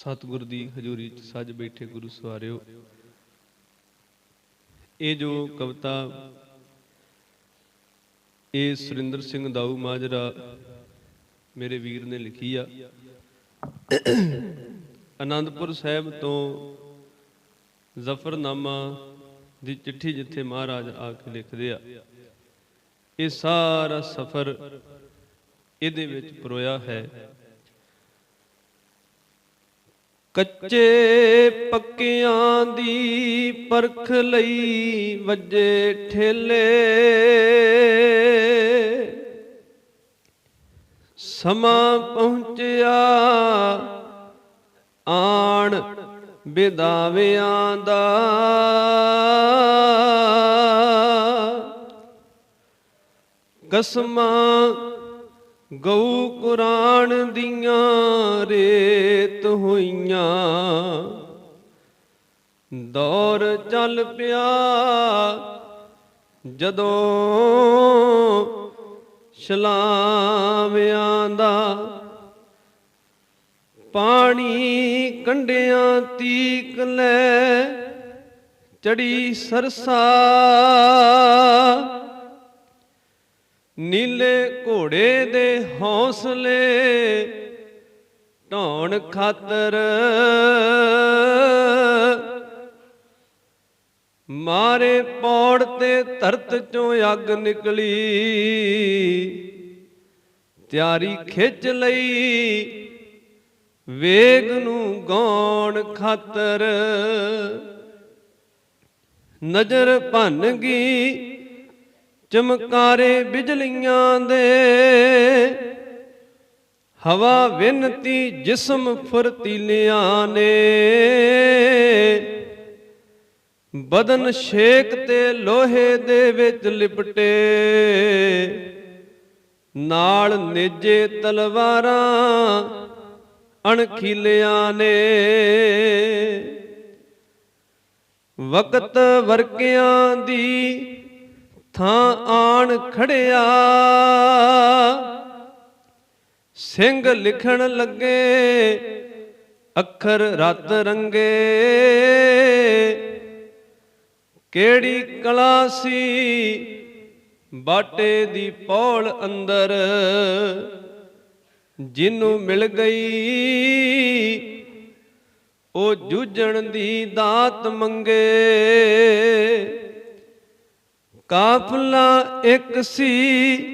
ਸਤਿਗੁਰ ਦੀ ਹਜ਼ੂਰੀ 'ਚ ਸੱਜ ਬੈਠੇ ਗੁਰੂ ਸਵਾਰਿਓ। ਇਹ ਜੋ ਕਵਿਤਾ ਇਹ ਸੁਰਿੰਦਰ ਸਿੰਘ ਦਾਊ ਮਾਜਰਾ ਮੇਰੇ ਵੀਰ ਨੇ ਲਿਖੀ ਆ। ਆਨੰਦਪੁਰ ਸਾਹਿਬ ਤੋਂ ਜ਼ਫਰਨਾਮਾ ਦੀ ਚਿੱਠੀ ਜਿੱਥੇ ਮਹਾਰਾਜ ਆ ਕੇ ਲਿਖਦੇ ਆ। ਇਹ ਸਾਰਾ ਸਫ਼ਰ ਇਹਦੇ ਵਿੱਚ ਪਰੋਇਆ ਹੈ। ਕੱਚੇ ਪੱਕਿਆਂ ਦੀ ਪਰਖ ਲਈ ਵੱਜੇ ਠੇਲੇ। ਸਮਾਂ ਪਹੁੰਚਿਆ ਆਣ ਬਿਦਾਵਿਆਂ ਦਾ। ਕਸਮਾਂ ਗਊ ਕੁਰਾਨ ਦੀਆਂ ਰੇਤ ਹੋਈਆਂ। ਦੌਰ ਚੱਲ ਪਿਆ, ਜਦੋਂ ਸ਼ਲਾਵਿਆਂ ਦਾ ਪਾਣੀ ਕੰਡਿਆਂ ਤੀਕ ਲੈ ਚੜੀ ਸਰਸਾ। ਨੀਲੇ ਘੋੜੇ ਦੇ ਹੌਸਲੇ ਢਾਉਣ ਖਾਤਰ ਮਾਰੇ ਪੌੜ ਤੇ ਧਰਤ ਚੋਂ ਅੱਗ ਨਿਕਲੀ, ਤਿਆਰੀ ਖਿੱਚ ਲਈ, ਵੇਗ ਨੂੰ ਗਾਉਣ ਖਾਤਰ ਨਜ਼ਰ ਭੰਨ ਗਈ। ਚਮਕਾਰੇ ਬਿਜਲੀਆਂ ਦੇ। ਹਵਾ ਵਿਨਤੀ ਜਿਸਮ ਫੁਰਤੀਲਿਆਂ ਨੇ। ਬਦਨ ਸ਼ੇਕ ਤੇ ਲੋਹੇ ਦੇ ਵਿੱਚ ਲਿਪਟੇ। ਨਾਲ ਨੇਜੇ ਤਲਵਾਰਾਂ ਅਣਖੀਲਿਆਂ ਨੇ। ਵਕਤ ਵਰਕਿਆਂ ਦੀ ਥਾਂ ਆਣ ਖੜਿਆ। ਸਿੰਘ ਲਿਖਣ ਲੱਗੇ, ਅੱਖਰ ਰਤ ਰੰਗੇ। ਕਿਹੜੀ ਕਲਾ ਸੀ? ਬਾਟੇ ਦੀ ਪੌਲ ਅੰਦਰ ਜਿਹਨੂੰ ਮਿਲ ਗਈ, ਉਹ ਜੂਝਣ ਦੀ ਦਾਤ ਮੰਗੇ। ਕਾਫਲਾ ਇੱਕ ਸੀ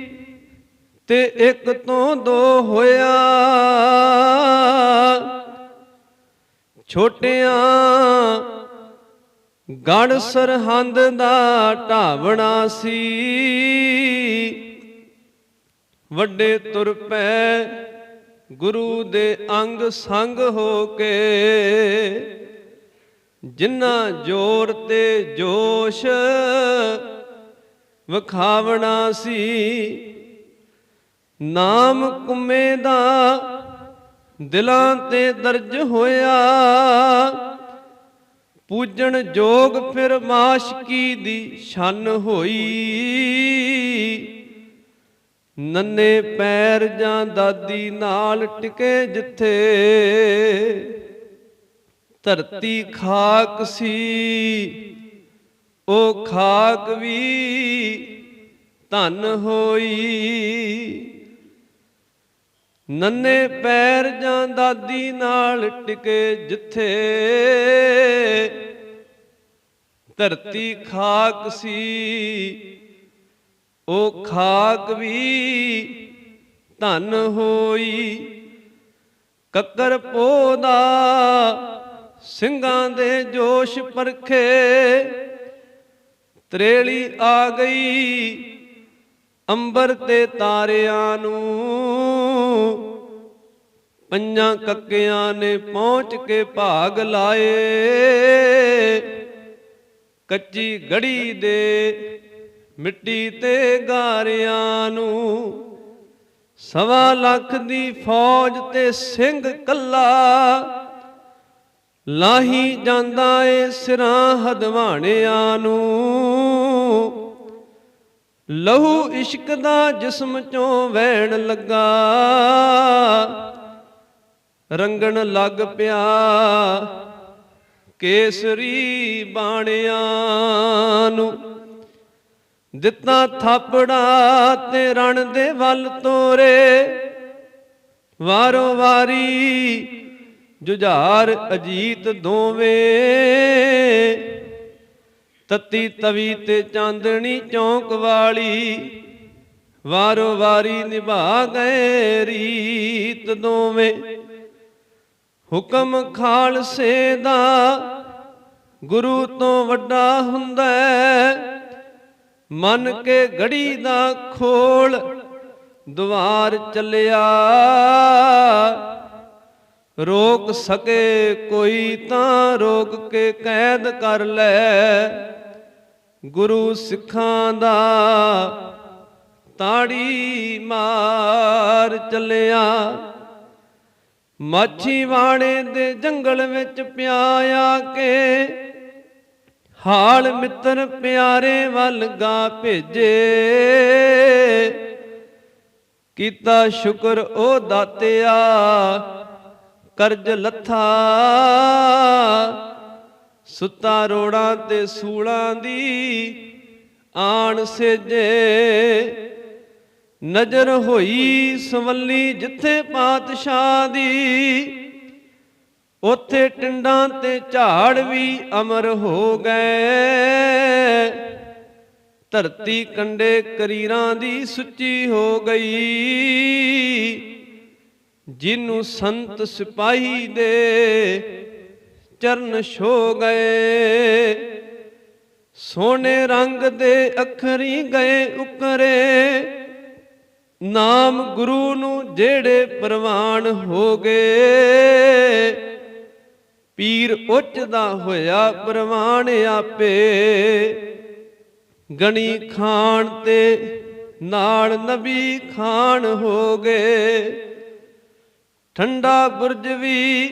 ਤੇ ਇੱਕ ਤੋਂ ਦੋ ਹੋਇਆ। ਛੋਟਿਆਂ ਗੜ ਸਰਹੰਦ ਦਾ ਢਾਵਣਾ ਸੀ। ਵੱਡੇ ਤੁਰ ਪੈ ਗੁਰੂ ਦੇ ਅੰਗ ਸੰਗ ਹੋ ਕੇ। ਜਿਨ੍ਹਾਂ ਜੋਰ ਤੇ ਜੋਸ਼ ਵਿਖਾਵਣਾ ਸੀ। ਨਾਮ ਕੁਮੇ ਦਾ ਦਿਲਾਂ ਤੇ ਦਰਜ ਹੋਇਆ। ਪੂਜਣ ਜੋਗ ਫਿਰ ਮਾਸ਼ਕੀ ਦੀ ਛਨ ਹੋਈ। ਨੰਨੇ ਪੈਰ ਜਾਂ ਦਾਦੀ ਨਾਲ ਟਿਕੇ ਜਿੱਥੇ। ਧਰਤੀ ਖਾਕ ਸੀ। ਉਹ ਖਾਕ ਵੀ ਧਨ ਹੋਈ। ਨੰਨੇ ਪੈਰ ਜਾਂ ਦਾਦੀ ਨਾਲ ਟਿਕੇ ਜਿੱਥੇ। ਧਰਤੀ ਖਾਕ ਸੀ ਉਹ ਖਾਕ ਵੀ ਧਨ ਹੋਈ। ਕੱਕਰ ਪੋਦਾ ਸਿੰਘਾਂ ਦੇ ਜੋਸ਼ ਪਰਖੇ। ਤਰੇਲੀ ਆ ਗਈ, ਅੰਬਰ ਤੇ ਤਾਰਿਆਂ ਨੂੰ। ਪੰਜਾਂ ਕੱਕਿਆਂ ਨੇ ਪਹੁੰਚ ਕੇ ਭਾਗ ਲਾਏ। ਕੱਚੀ ਗੜੀ ਦੇ ਮਿੱਟੀ ਤੇ ਗਾਰਿਆਂ ਨੂੰ। ਸਵਾ ਲੱਖ ਦੀ ਫੌਜ ਤੇ ਸਿੰਘ ਕੱਲਾ। ਲਾਹੀ ਜਾਂਦਾ ਏ ਸਿਰਾਂ ਹਦਵਾਣਿਆਂ ਨੂੰ। ਲਹੂ ਇਸ਼ਕ ਦਾ ਜਿਸਮ ਚੋਂ ਵਹਿਣ ਲੱਗਾ। ਰੰਗਣ ਲੱਗ ਪਿਆ ਕੇਸਰੀ ਬਾਣਿਆਂ ਨੂੰ। ਦਿੱਤਾ ਥਾਪੜਾ ਤੇ ਰਣ ਦੇ ਵੱਲ ਤੋਰੇ। ਵਾਰੋ ਵਾਰੀ ਜੁਝਾਰ ਅਜੀਤ ਦੋਵੇਂ। ਤਤੀ ਤਵੀ ਤੇ ਚਾਂਦਣੀ ਚੌਂਕ ਵਾਲੀ ਵਾਰੋ ਵਾਰੀ ਨਿਭਾ ਗਏ ਰੀਤ ਦੋਵੇਂ। ਹੁਕਮ ਖਾਲਸੇ ਦਾ ਗੁਰੂ ਤੋਂ ਵੱਡਾ ਹੁੰਦਾ ਹੈ। ਮਨ ਕੇ ਗੜੀ ਦਾ ਖੋਲ ਦੁਆਰ ਚੱਲਿਆ। ਰੋਕ ਸਕੇ ਕੋਈ ਤਾਂ ਰੋਕ ਕੇ ਕੈਦ ਕਰ ਲੈ। ਗੁਰੂ ਸਿੱਖਾਂ ਦਾ ਤਾੜੀ ਮਾਰ ਚੱਲਿਆ। ਮਾਛੀਵਾਣੇ ਦੇ ਜੰਗਲ ਵਿੱਚ ਪਿਆਇਆ ਕੇ ਹਾਲ ਮਿੱਤਰ ਪਿਆਰੇ ਵੱਲ ਗਾ ਭੇਜੇ। ਕੀਤਾ ਸ਼ੁਕਰ ਉਹ ਦਾਤਿਆ ਕਰਜ ਲੱਥਾ। ਸੁੱਤਾ ਰੋੜਾਂ ਤੇ ਸੂਲਾਂ ਦੀ ਆਣ ਸੇਜੇ। ਨਜ਼ਰ ਹੋਈ ਸਵੱਲੀ ਜਿੱਥੇ ਪਾਤਸ਼ਾਹ ਦੀ, ਉਥੇ ਟਿੰਡਾਂ ਤੇ ਝਾੜ ਵੀ ਅਮਰ ਹੋ ਗਏ। ਧਰਤੀ ਕੰਡੇ ਕਰੀਰਾਂ ਦੀ ਸੁੱਚੀ ਹੋ ਗਈ। ਜਿਨੂੰ ਸੰਤ ਸਿਪਾਹੀ ਦੇ ਚਰਨ ਛੋ ਗਏ ਸੋਨੇ ਰੰਗ ਦੇ ਅੱਖਰੀ ਗਏ ਉਕਰੇ। ਨਾਮ ਗੁਰੂ ਨੂੰ ਜਿਹੜੇ ਪ੍ਰਵਾਨ ਹੋ ਗਏ, ਪੀਰ ਉੱਚ ਦਾ ਹੋਇਆ ਪ੍ਰਵਾਨ ਆਪੇ। ਗਣੀ ਖਾਨ ਤੇ ਨਾਲ ਨਬੀ ਖਾਨ ਹੋ ਗਏ। ਠੰਡਾ ਬੁਰਜ ਵੀ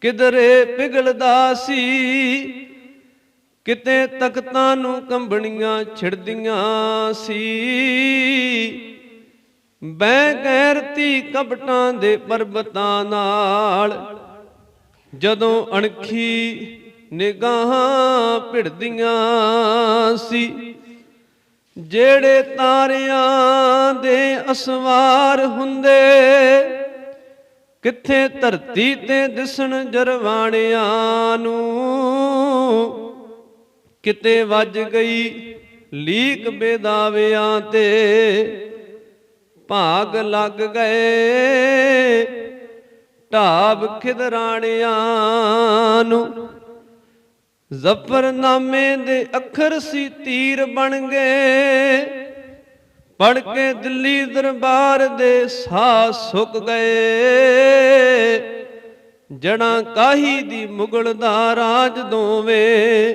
ਕਿਧਰੇ ਪਿਗਲਦਾ ਸੀ। ਕਿਤੇ ਤਖਤਾਂ ਨੂੰ ਕੰਬਣੀਆਂ ਛਿੜਦੀਆਂ ਸੀ। ਬੈ ਗੈਰਤੀ ਕਪਟਾਂ ਦੇ ਪਰਬਤਾਂ ਨਾਲ ਜਦੋਂ ਅਣਖੀ ਨਿਗਾਹਾਂ ਭਿੜਦੀਆਂ ਸੀ। ਜਿਹੜੇ ਤਾਰਿਆਂ ਦੇ ਅਸਵਾਰ ਹੁੰਦੇ ਕਿੱਥੇ ਧਰਤੀ ਤੇ ਦਿਸਣ ਜਰਵਾਣਿਆਂ ਨੂੰ? ਕਿਤੇ ਵੱਜ ਗਈ ਲੀਕ ਬੇਦਾਵਿਆਂ ਤੇ? ਭਾਗ ਲੱਗ ਗਏ ਢਾਬ ਖਿਦਰਾਣਿਆਂ ਨੂੰ। ਜ਼ਫਰਨਾਮੇ ਦੇ ਅੱਖਰ ਸੀ ਤੀਰ ਬਣ ਗਏ। ਪੜ ਕੇ ਦਿੱਲੀ ਦਰਬਾਰ ਦੇ ਸਾਹ ਸੁੱਕ ਗਏ। ਜੜਾਂ ਕਾਹੀ ਦੀ ਮੁਗਲ ਦਾ ਰਾਜ ਦੋਵੇਂ।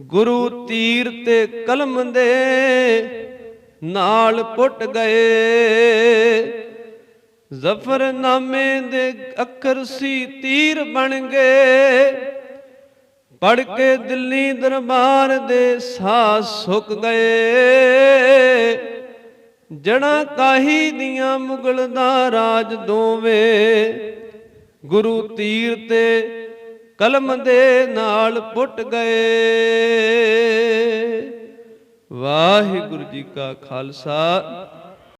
ਗੁਰੂ ਤੀਰ ਤੇ ਕਲਮ ਦੇ ਨਾਲ ਪੁੱਟ ਗਏ। ਜ਼ਫਰਨਾਮੇ ਦੇ ਅੱਖਰ ਸੀ ਤੀਰ ਬਣ ਗਏ। ਪੜ ਕੇ ਦਿੱਲੀ ਦਰਬਾਰ ਦੇ ਸਾਹ ਸੁੱਕ ਗਏ। ਜਣਾ ਕਾਹੀ ਦੀਆਂ ਮੁਗਲ ਦਾ ਰਾਜ ਦੋਵੇਂ। ਗੁਰੂ ਤੀਰ ਤੇ ਕਲਮ ਦੇ ਨਾਲ ਪੁੱਟ ਗਏ। ਵਾਹਿਗੁਰੂ ਜੀ ਕਾ ਖਾਲਸਾ।